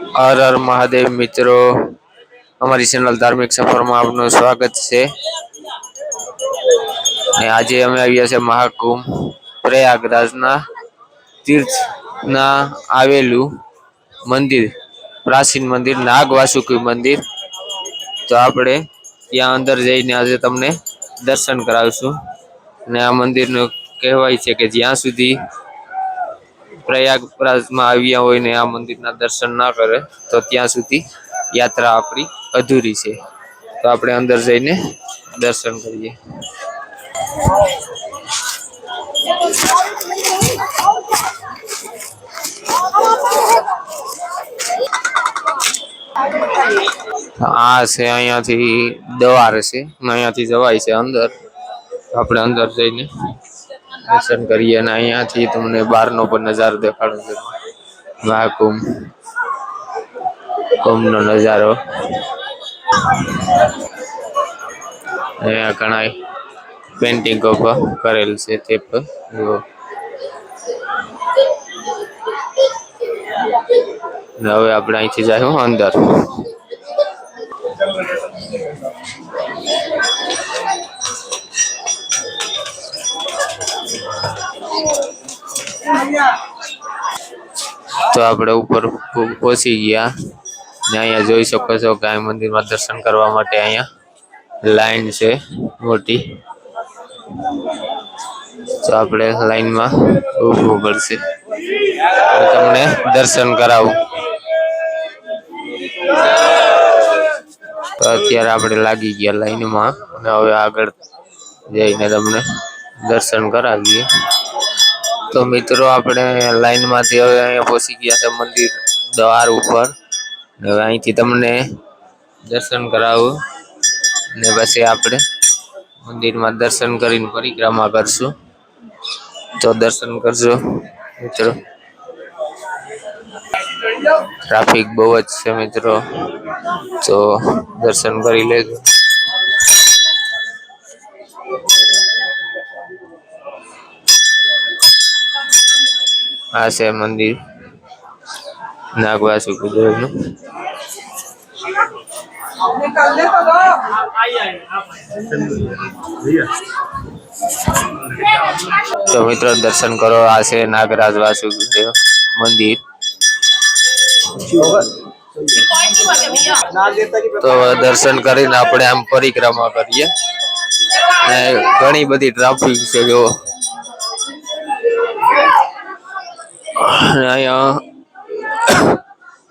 હર હર મહાદેવ મિત્રો. અમારી ચેનલ ધાર્મિક સફરમાં આપનું સ્વાગત છે. આજે અમે આવ્યા છે મહાકુંભ પ્રયાગરાજના તીર્થના આવેલું મંદિર, પ્રાચીન મંદિર, નાગવાસુકી મંદિર. તો આપણે ત્યાં અંદર જઈને આજે તમને દર્શન કરાવશું. અને આ મંદિરનું કહેવાય છે કે જ્યાં સુધી પ્રયાગરાજમાં આવ્યા હોય ને આ મંદિરના દર્શન ના કરે, તો ત્યાં સુધી યાત્રા આપણી અધૂરી છે. તો આપણે અંદર જઈને દર્શન કરીએ. આ છે અહીંયાથી દવાર છે, અહીંયાથી જવાય છે અંદર. આપણે અંદર જઈને દર્શન કરીએ અને અહીંયાથી તમને બહારનો પણ નજારો દેખાડો છે. મહાકુંભ કુંભનો નજારો. અહીંયા ઘણા પેન્ટિંગો પર કરેલ છે તે પર જુઓ. ને હવે આપણે અહીંથી જાય અંદર. તો આપણે ઉપર પહોંચી ગયા. ને અહીંયા જોઈ શકો છો આ મંદિરમાં દર્શન કરવા માટે અહીંયા લાઈન છે મોટી. તો આપણે લાઈનમાં ઊભવું પડશે. તમને દર્શન કરાવું. તો અત્યારે આપણે લાગી ગયા લાઈનમાં. અને હવે આગળ જઈને તમને દર્શન કરાવીએ. તો મિત્રો, આપણે લાઈનમાંથી હવે અહીંયા પહોંચી ગયા છે મંદિર દ્વાર ઉપર. હવે અહીંથી તમને દર્શન કરાવું. ને પછી આપણે મંદિરમાં દર્શન કરીને પરિક્રમા કરશું. તો દર્શન કરજો, મિત્રો. ટ્રાફિક બહુ જ છે, મિત્રો. તો દર્શન કરી લેજો. આ છે મંદિર. નાગવાસુ ગુજરાતનું તો મિત્રો, દર્શન કરો. આ છે નાગરાજ વાસુદેવ મંદિર. તો દર્શન કરીને આપણે આમ પરિક્રમા કરીએ. ને ઘણી બધી ટ્રાફિક છે, જો. અહીંયા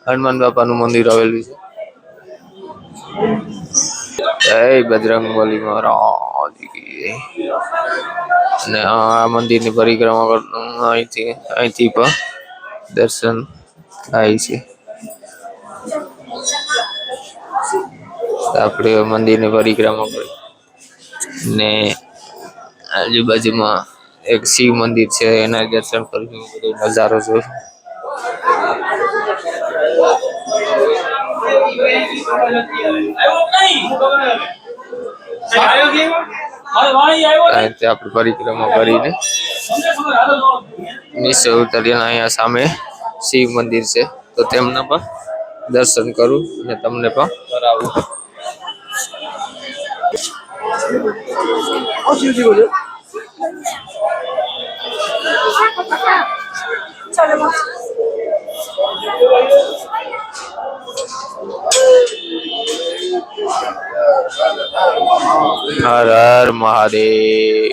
હનુમાન બાપાનું મંદિર આવેલું છે. જય બજરંગ બલી મહારાજ અને આ મંદિરની પરિક્રમા કર- અહીંથી અહીંથી પણ દર્શન થાય છે. આપણે મંદિરની પરિક્રમા કરી. ને આજુબાજુમાં એક શિવ મંદિર છે, એના દર્શન કરીશું બધો નજારો જોઈશું અહીંથી આપણે પરિક્રમા કરીને નીચે ઉતરીને અહીંયા સામે શિવ મંદિર છે. તો તેમના પણ દર્શન કરું અને તમને પણ કરાવું. હર હર મહાદેવ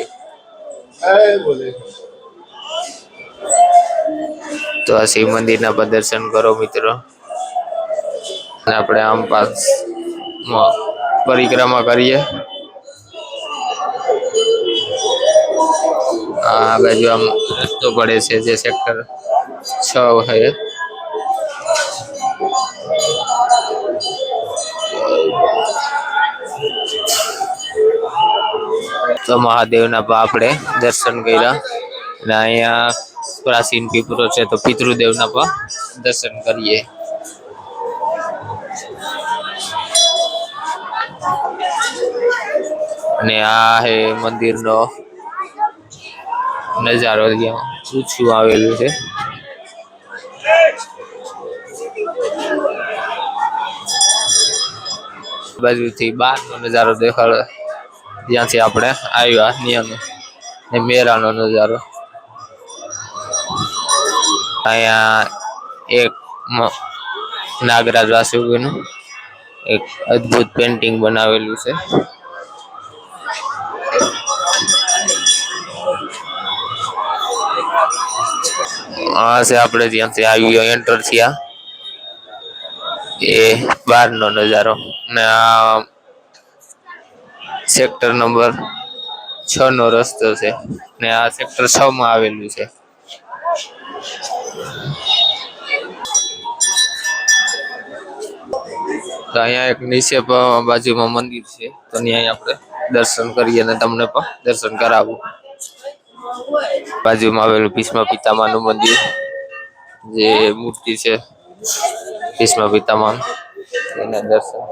તો આ શિવ મંદિરના ના પ્રદર્શન કરો મિત્રો આપણે આમ પાસ પરિક્રમા કરીએ આ બાજુ આમ રસ્તો પડે છે જે સેક્ટર છ છે તો મહાદેવના પણ આપણે દર્શન કર્યા. અને અહીંયા પ્રાચીન પીપરો છે તો પિતૃદેવના પણ દર્શન કરીએ. અને આ હે મંદિરનો નજારો ત્યાં ઉછ્યું આવેલું છે? બાજુથી બહારનો નજારો દેખાડે. જ્યાંથી આપણે આવ્યા નિયમ. ને મેરાનો નજારો. અહીંયા એક નાગરાજ વાસુકીનું એક અદ્ભુત પેન્ટિંગ બનાવેલું છે. આ છે આપણે જ્યાંથી આવી એન્ટર થયા. એ બહારનો નજારો. ને આ સેક્ટર નંબર છ નો રસ્તો છે. ને આ સેક્ટર છ માં આવેલું છે. તો અહીંયા એક નીચે બાજુમાં મંદિર છે. તો ત્યાં આપણે દર્શન કરીએ અને તમને પણ દર્શન કરાવું. બાજુમાં આવેલું ભીષ્મ પિતામાનું મંદિર જે મૂર્તિ છે ભીષ્મ પિતામહ એના દર્શન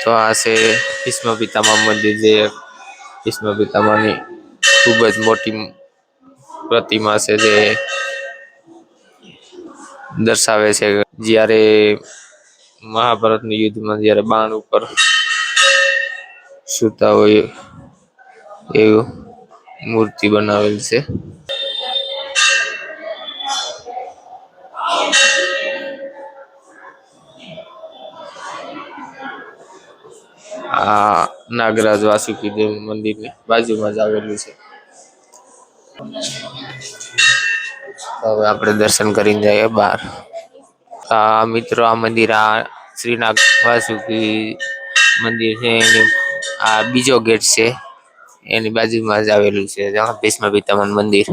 તો આ છે ભીષ્મ પિતામહ મંદિર જે ભીષ્મ પિતામહની ખૂબ જ મોટી પ્રતિમા છે જે દર્શાવે છે જ્યારે મહાભારતના યુદ્ધમાં જ્યારે બાણ ઉપર સૂતા હોય એવું મૂર્તિ બનાવેલ છે. આ નાગરાજ વાસુકી દેવ મંદિરની બાજુમાં જ આવેલું છે. હવે આપણે દર્શન કરીને જઈએ બહાર. આ મિત્રો આ મંદિર આ શ્રીનાગ વાસુકી મંદિર છે. એની આ બીજો ગેટ છે. એની બાજુમાં જ આવેલું છે. જ્યાં ભીષ્મ પિતામન મંદિર.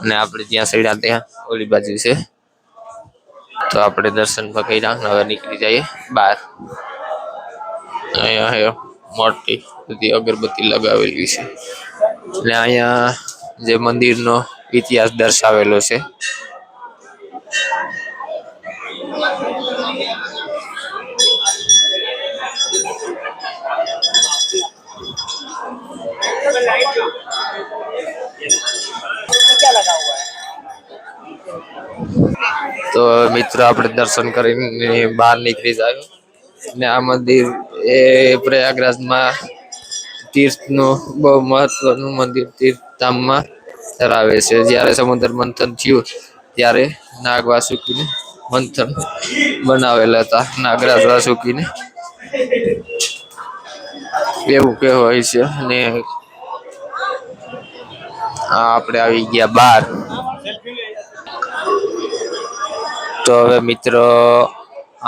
અને આપણે જ્યાં સડ્યા ત્યાં ઓલી બાજુ છે. તો આપણે દર્શન અને હવે નીકળી જઈએ બહાર. અહીંયા મોટી બધી અગરબત્તી લગાવેલી છે. અને અહીંયા જે મંદિરનો ઇતિહાસ દર્શાવેલો છે. તો મિત્રો, આપણે દર્શન કરીને બહાર નીકળી જાય. ને આ મંદિર એ પ્રયાગરાજમાં તીર્થનું બહુ મહત્વનું મંદિર, તીર્થધામમાં ધરાવે છે. જ્યારે સમુદ્ર મંથન થયું, ત્યારે નાગ વાસુકીને મંથન બનાવેલા હતા. નાગરાજ વાસુકીને એવું કહેવાય છે. અને આપણે આવી ગયા બાર. તો હવે મિત્રો,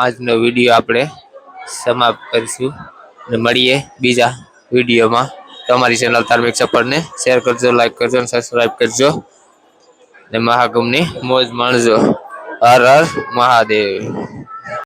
આજનો વીડિયો આપણે સમાપ્ત કરીશું. અને મળીએ બીજા વિડીયોમાં. તમારી ચેનલ ધાર્મિક સફરને શેર કરજો લાઈક કરજો અને સબસ્ક્રાઈબ કરજો. ને મહાકુંભની મોજ માણજો. હર હર મહાદેવ.